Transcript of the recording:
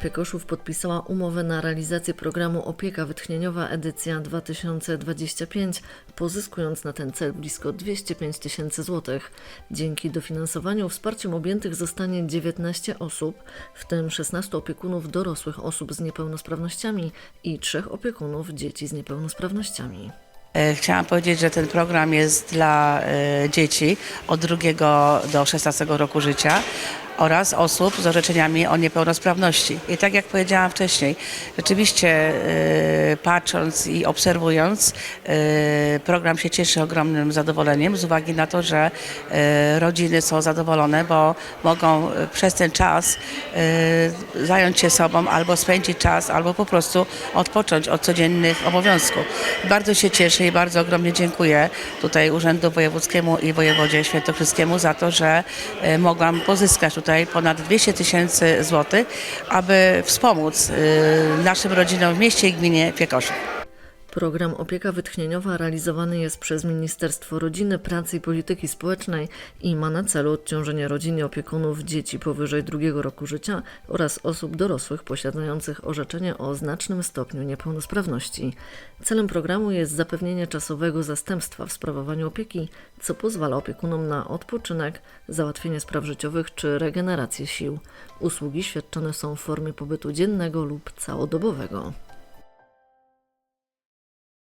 Piekoszów podpisała umowę na realizację programu Opieka Wytchnieniowa edycja 2025, pozyskując na ten cel blisko 205 tysięcy złotych. Dzięki dofinansowaniu wsparciem objętych zostanie 19 osób, w tym 16 opiekunów dorosłych osób z niepełnosprawnościami i 3 opiekunów dzieci z niepełnosprawnościami. E, Chciałam powiedzieć, że ten program jest dla e, dzieci od 2 do 16 roku życia oraz osób z orzeczeniami o niepełnosprawności. I tak jak powiedziałam wcześniej, rzeczywiście e, patrząc i obserwując, e, program się cieszy ogromnym zadowoleniem z uwagi na to, że e, rodziny są zadowolone, bo mogą przez ten czas zająć się sobą albo spędzić czas, albo po prostu odpocząć od codziennych obowiązków. Bardzo się cieszę i bardzo ogromnie dziękuję tutaj Urzędu Wojewódzkiemu i Wojewodzie Świętokrzyskiemu za to, że mogłam pozyskać tutaj ponad 200 tysięcy złotych, aby wspomóc e, naszym rodzinom w mieście i gminie Piekoszów. Program Opieka Wytchnieniowa realizowany jest przez Ministerstwo Rodziny, Pracy i Polityki Społecznej i ma na celu odciążenie rodzin i opiekunów dzieci powyżej drugiego roku życia oraz osób dorosłych posiadających orzeczenie o znacznym stopniu niepełnosprawności. Celem programu jest zapewnienie czasowego zastępstwa w sprawowaniu opieki, co pozwala opiekunom na odpoczynek, załatwienie spraw życiowych czy regenerację sił. Usługi świadczone są w formie pobytu dziennego lub całodobowego.